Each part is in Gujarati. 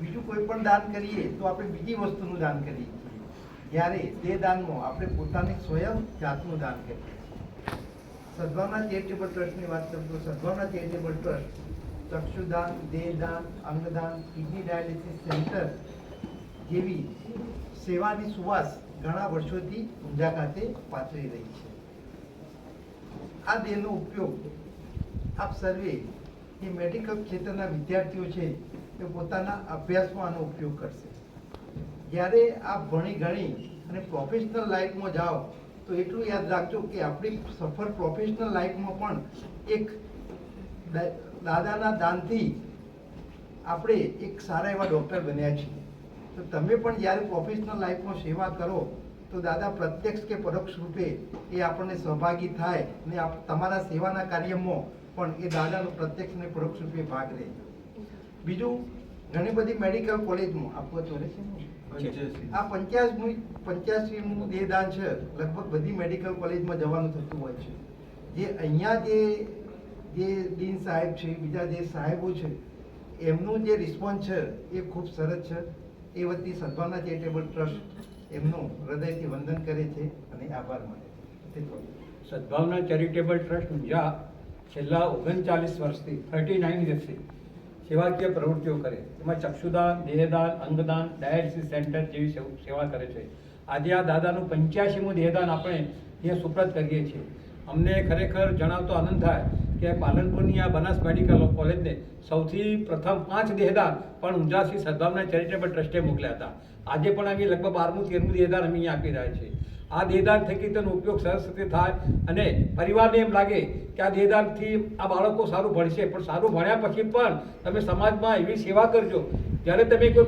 બીજું કોઈ પણ દાન કરીએ તો આપણે બીજી વસ્તુનું દાન કરીએ. ત્યારે તે દાનમાં આપણે પોતાને સ્વયં જાતનું દાન કરીએ. સદભાવના ચેરિટેબલ ટ્રસ્ટની વાત કરું તો સદભાવના ચેરિટેબલ ટ્રસ્ટ, ચક્ષુદાન, દેહદાન, અંગદાન, કિડની ડાયાલિસિસ સેન્ટર જેવી સેવાની સુવાસ ઘણા વર્ષોથી ઊંઝા ખાતે પાથરી રહી છે. આ દેહનો ઉપયોગ આપ સર્વે એ મેડિકલ ક્ષેત્રના વિદ્યાર્થીઓ છે એ પોતાના અભ્યાસમાં આનો ઉપયોગ કરશે. જ્યારે આપ ભણી ગણી અને પ્રોફેશનલ લાઈફમાં જાઓ, તો એટલું યાદ રાખજો કે આપણી સફર પ્રોફેશનલ લાઈફમાં પણ એક દાદાના દાનથી આપણે એક સારા એવા ડૉક્ટર બન્યા છીએ. તો તમે પણ જ્યારે પ્રોફેશનલ લાઈફમાં સેવા કરો તો દાદા પ્રત્યક્ષ કે પરોક્ષ રૂપે એ આપણને સહભાગી થાય ને તમારા સેવાના કાર્યમાં પણ એ દાદાનો પ્રત્યક્ષ અને પરોક્ષ રૂપે ભાગ રહે. બીજું ઘણી બધી મેડિકલ કોલેજમાં આપવા ચોરે છે ને? આ પંચ્યાસમું પંચ્યાસીમું દેહદાન છે લગભગ બધી મેડિકલ કોલેજમાં જવાનું થતું હોય છે. જે અહીંયા જે જે ડીન સાહેબ છે બીજા જે સાહેબો છે એમનું જે રિસ્પોન્સ છે એ ખૂબ સરસ છે. એ વતી સદભાવના ચેરિટેબલ ટ્રસ્ટ એમનું હૃદયથી વંદન કરે છે અને આભાર માને છે. સદભાવના ચેરિટેબલ ટ્રસ્ટ ઊંઝા છેલ્લા ઓગણચાલીસ વર્ષથી, થર્ટી નાઇન યર્સથી સેવાકીય પ્રવૃત્તિઓ કરે એમાં ચક્ષુદાન દેહદાન, અંગદાન, ડાયાલિસિસ સેન્ટર જેવી સેવ- સેવા કરે છે. આજે આ દાદાનું પંચ્યાસીમું દેહદાન આપણે અહીંયા સુપ્રત કરીએ છીએ. અમને ખરેખર જણાવતો આનંદ થાય કે પાલનપુરની આ બનાસ મેડિકલ કોલેજને સૌથી પ્રથમ પાંચ દેહદાર પણ ઊંઝાથી સદભાવના ચેરિટેબલ ટ્રસ્ટે મોકલ્યા હતા. આજે પણ અમે લગભગ બારમું, તેરમું દેહદાન અમે અહીંયા આપી રહ્યા છીએ. આ દેહદાન થકી તેનો ઉપયોગ સરસ રીતે થાય અને પરિવારને એમ લાગે કે આ દેહદાનથી આ બાળકો સારું ભણશે. પણ સારું ભણ્યા પછી પણ તમે સમાજમાં એવી સેવા કરજો જ્યારે તમે કોઈ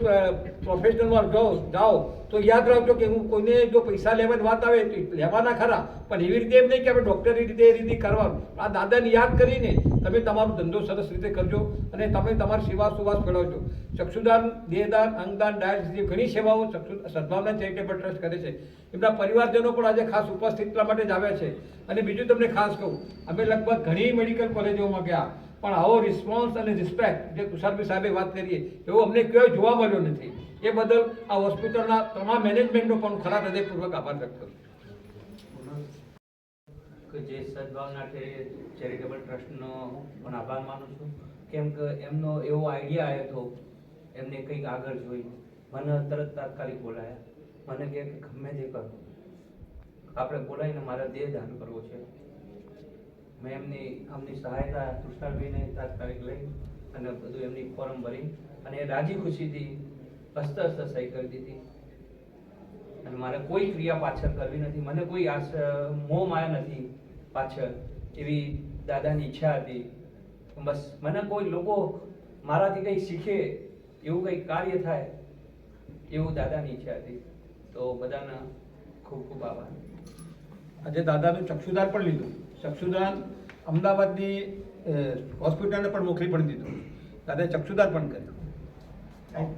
પ્રોફેશનલમાં જાઓ જાઓ, તો યાદ રાખજો કે હું કોઈને જો પૈસા લેવાની વાત આવે તો લેવાના ખરા. પણ એવી રીતે એમ નહીં કે આપણે ડૉક્ટરની રીતે એ રીતે કરવાનું. આ દાદાને યાદ કરીને તમે તમારો ધંધો સરસ રીતે કરજો અને તમે તમારી સેવા સુવાસ ફેરવજો ચક્ષુદાન, દેહદાન, અંગદાન, ડાયાલિસિસ ઘણી સેવાઓ ચક્ષુ, સદભાવના ચેરિટેબલ ટ્રસ્ટ કરે છે. એમના પરિવારજનો પણ આજે ખાસ ઉપસ્થિત માટે જ આવ્યા છે. અને બીજું તમને ખાસ કહું, અમે લગભગ ઘણી મેડિકલ કોલેજોમાં ગયા. પણ આવો રિસ્પોન્સ અને રિસ્પેક્ટ જે તુષારભાઈ સાહેબે વાત કરીએ એવો અમને ક્યાંય જોવા મળ્યો નથી. એ બદલ આ હોસ્પિટલના તમામ મેનેજમેન્ટનો પણ ખરા હૃદયપૂર્વક આભાર વ્યક્ત કરું કે જે સદભાવના ચેરિટેબલ ટ્રસ્ટનો પણ આભાર માનું છું. કેમ કે એમનો એવો આઈડિયા આવ્યો હતો એમને કંઈક આગળ જોઈ. મને તરત તાત્કાલિક બોલાયા. મને કે ગમે તે કરો. આપણે બોલાવીને મારે દેહ દાન કરવો છે. મેં એમની, અમની સહાયતા તુષારભાઈને તાત્કાલિક લઈ અને બધું એમની ફોર્મ ભરી અને એ રાજી ખુશીથી હસ્ત હસ્ત સહી કરી દીધી. અને મારે કોઈ ક્રિયા પાછળ કરવી નથી. મને કોઈ આશ, મોહ માયા નથી પાછળ. એવી દાદાની ઈચ્છા હતી. બસ મને કોઈ લોકો મારાથી કંઈ શીખે, એવું કંઈ કાર્ય થાય, એવું દાદાની ઈચ્છા હતી. તો બધાના ખૂબ ખૂબ આભાર. આજે દાદાનું ચક્ષુદાર પણ લીધું. ચક્ષુદાન અમદાવાદની હોસ્પિટલને પણ મોકલી પણ દીધું સાથે ચક્ષુદાન પણ કર્યું.